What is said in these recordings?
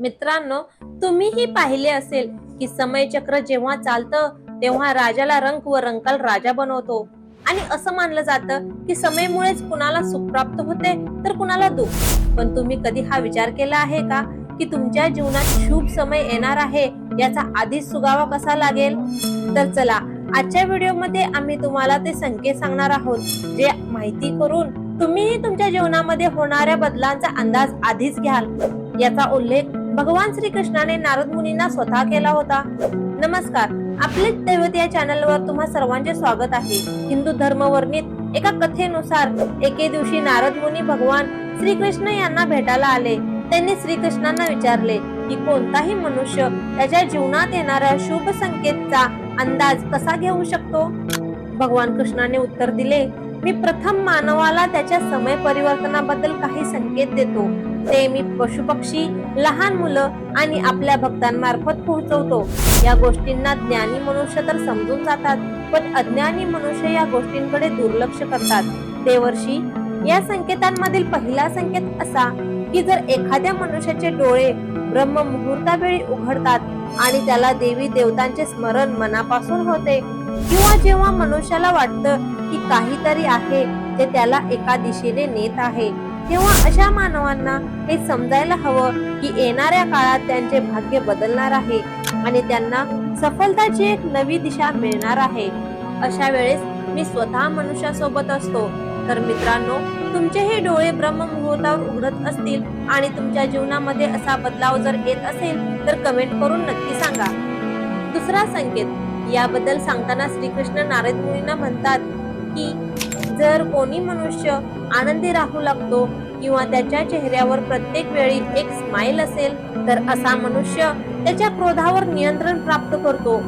मित्रांनो तुम्हीही पाहिले असेल की समयचक्र जेव्हा चालतं तेव्हा राजाला रंक व रंकाल राजा बनवतो. आणि असं मानलं जातं की समयमुळेच कुणाला सुख प्राप्त होते तर कुणाला दुःख. पण तुम्ही कधी हा विचार केला आहे का की तुमच्या जीवनात शुभ समय येणार आहे याचा आधीच सुगावा कसा लागेल? तर चला आजच्या व्हिडिओमध्ये आम्ही तुम्हाला ते संकेत सांगणार आहोत जे माहिती करून तुम्हीही तुमच्या जीवनामध्ये होणाऱ्या बदलांचा अंदाज आधीच घ्याल. याचा उल्लेख भगवान श्रीकृष्णाने नारद मुनींना स्वतः केला होता. नमस्कार. आपले दैवत या चॅनलवर तुम्हा सर्वांचे स्वागत आहे. हिंदू धर्म वर्णित एका कथेनुसार एके दिवशी नारद मुनी भगवान श्रीकृष्ण यांना भेटायला आले. त्यांनी श्रीकृष्णांना विचारले की कोणताही मनुष्य त्याच्या जीवनात येणाऱ्या शुभ संकेतचा अंदाज कसा घेऊ शकतो? भगवान कृष्णाने उत्तर दिले मी प्रथम मानवाला त्याच्या समय परिवर्तनाबद्दल काही संकेत देतो. ते मी पशुपक्षी लहान मुलं आणि आपल्या भक्तांमार्फत पोहोचवतो. या गोष्टींना ज्ञानी मनुष्य तर समजून जातात पण अज्ञानी मनुष्य या गोष्टींकडे दुर्लक्ष करतात. ते वर्षी या संकेतांमधील पहिला संकेत असा की जर एखाद्या मनुष्याचे डोळे ब्रह्म मुहूर्तावेळी उघडतात आणि त्याला देवी देवतांचे स्मरण मनापासून होते किंवा जेव्हा मनुष्याला वाटतं की काहीतरी आहे जे त्याला एका दिशेने नेत आहे तेव्हा अशा मानवांना हे समजायला हवं की येणाऱ्या काळात त्यांचे भाग्य बदलणार आहे आणि त्यांना सफलताची एक नवी दिशा मिळणार आहे. अशा वेळेस मी स्वतः मनुष्यासोबत असतो. तर मित्रांनो तुमचेही डोळे ब्रह्ममुहूर्तावर उघडत असतील आणि तुमच्या जीवनामध्ये असा बदलाव जर येत असेल तर कमेंट करून नक्की सांगा. दुसरा संकेत. याबद्दल सांगताना श्रीकृष्ण नारद मुनींना म्हणतात की जर कोणी मनुष्य आनंदी राहू लागतो किंवा त्याच्या चेहऱ्यावर प्रत्येक वेळी एक स्माइल असेल तर असा मनुष्य त्याच्या क्रोधावर नियंत्रण प्राप्त करतो.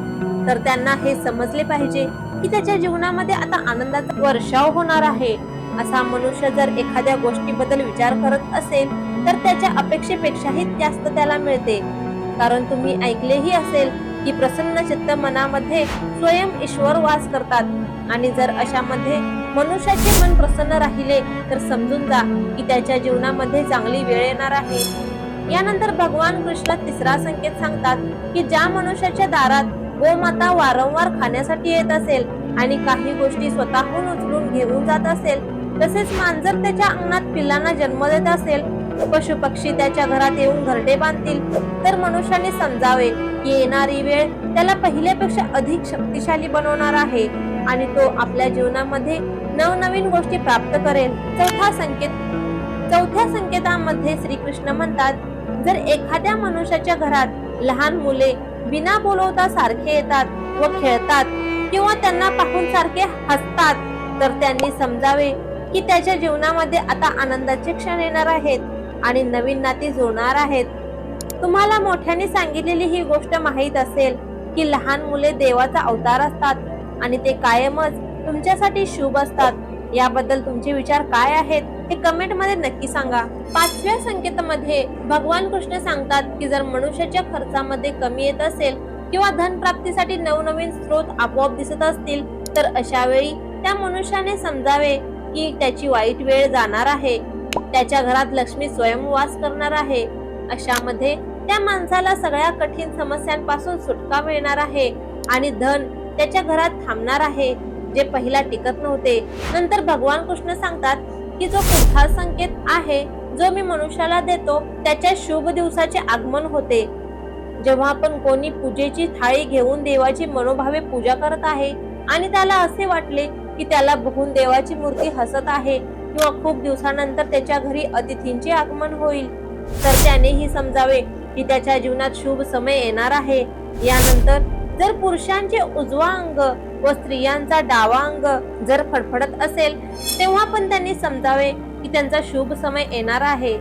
तर त्यांना हे समजले पाहिजे की त्याच्या जीवनामध्ये आता आनंदाचा वर्षाव होणार आहे. असा मनुष्य जर एखाद्या गोष्टीबद्दल विचार करत असेल तर त्याच्या अपेक्षेपेक्षाही जास्त त्याला मिळते. कारण तुम्ही ऐकलेही असेल की प्रसन्न चित्त मनामध्ये स्वयं ईश्वर वास करतात. आणि जर अशामध्ये मनुष्याचे मन प्रसन्न राहिले तर समजून जा की त्याच्या जीवनामध्ये चांगली वेळ येणार आहे. यानंतर भगवान कृष्ण तिसरा संकेत सांगतात की ज्या मनुष्याच्या दारात गोमाता वारंवार खाण्यासाठी येत असेल आणि काही गोष्टी स्वतःहून उचलून घेऊन जात असेल तसेच मांजर त्याच्या अंगणात पिल्लांना जन्म देत असेल पशु पक्षी त्याच्या घरात येऊन घरडे बांधतील. तर मनुष्याने समजावे की येणारी वेळ त्याला पहिल्यापेक्षा अधिक शक्तिशाली बनवणार आहे आणि तो आपल्या जीवनामध्ये नवनवीन गोष्टी प्राप्त करेल. चौथा संकेत चौथ्या संकेतामध्ये श्रीकृष्ण म्हणतात जर एखाद्या मनुष्याच्या घरात लहान मुले बिना बोलवता सारखे येतात व खेळतात किंवा त्यांना पाहून सारखे हसतात तर त्यांनी समजावे की त्याच्या जीवनामध्ये आता आनंदाचे क्षण येणार आहेत. आणि नवीन नाती जुळणार आहेत. तुम्हाला मोठ्याने सांगितलेली ही गोष्ट माहीत असेल की लहान मुले देवाचा अवतार असतात आणि ते कायमच तुमच्यासाठी शुभ असतात. याबद्दल तुमचे विचार काय आहेत हे कमेंटमध्ये नक्की सांगा. पाचव्या संकेतामध्ये भगवान कृष्ण सांगतात की जर मनुष्याच्या खर्चामध्ये कमी येत असेल किंवा धन प्राप्तीसाठी नवनवीन स्रोत आपोआप दिसत असतील तर अशा वेळी त्या मनुष्याने समजावे की त्याची वाईट वेळ जाणार आहे. त्याच्या घरात लक्ष्मी स्वयंवास करणार आहे. अशामध्ये त्या माणसाला सगळ्या कठीण समस्यांपासून सुटका मिळणार आहे आणि धन त्याच्या घरात थांबणार आहे जे पहिला टिकत नव्हते. नंतर भगवान कृष्ण सांगतात की जो पुढचा संकेत आहे जो मी मनुष्याला देतो त्याच्या शुभ दिवसाचे आगमन होते. जेव्हा आपण कोणी पूजेची थाळी घेऊन देवाची मनोभावे पूजा करत आहे आणि त्याला असे वाटले की त्याला बघून देवाची मूर्ती हसत आहे किंवा खूप दिवसानंतर त्याच्या घरी अतिथींचे आगमन होईल. तर त्यानेही समजावे की त्याच्या जीवनात शुभ समय येणार आहे. यानंतर जर पुरुषांचे उजवा अंग व स्त्रियांचा डावा अंग जर फडफडत असेल तेव्हा पण त्यांनी समजावे की त्यांचा शुभ समय येणार आहे.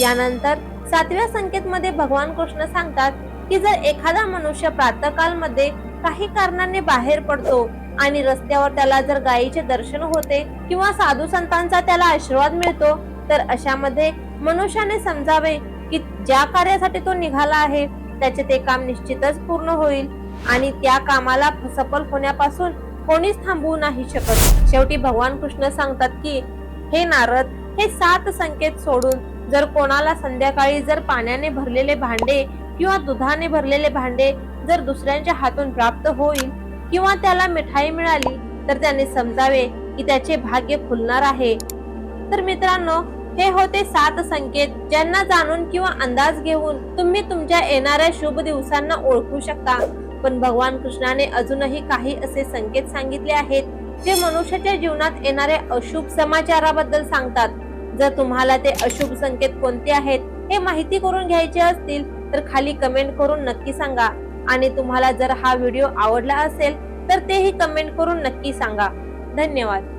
यानंतर सातव्या संकेत मध्ये भगवान कृष्ण सांगतात की जर एखादा मनुष्य प्रातकाल मध्ये काही कारणाने बाहेर पडतो आणि रस्त्यावर त्याला जर गायीचे दर्शन होते किंवा साधू संतांचा त्याला आशीर्वाद मिळतो तर अशामध्ये मनुष्याने समजावे की ज्या कार्यासाठी तो निघाला आहे त्याचे ते काम निश्चितच पूर्ण होईल आणि त्या कामाला सफल होण्यापासून कोणीच थांबवू नाही शकत. शेवटी भगवान कृष्ण सांगतात की हे नारद हे सात संकेत सोडून जर कोणाला संध्याकाळी जर पाण्याने भरलेले भांडे किंवा दुधाने भरलेले भांडे जर दुसऱ्यांच्या हातून प्राप्त होईल किंवा त्याला मिठाई मिळाली तर त्याने समजावे की त्याचे भाग्य फुलणार आहे. तर मित्रांनो हे होते सात संकेत ज्यांना जाणून किंवा अंदाज घेऊन तुम्ही तुमच्या येणाऱ्या शुभ दिवसांना ओळखू शकता. पण भगवान कृष्णाने अजूनही काही असे संकेत सांगितले आहेत जे मनुष्याच्या जीवनात येणाऱ्या अशुभ समाचाराबद्दल सांगतात. जर तुम्हाला ते अशुभ संकेत कोणते आहेत हे माहिती करून घ्यायचे असतील तर खाली कमेंट करून नक्की सांगा. आणि तुम्हाला जर हा व्हिडिओ आवडला असेल तर तेही कमेंट करून नक्की सांगा. धन्यवाद.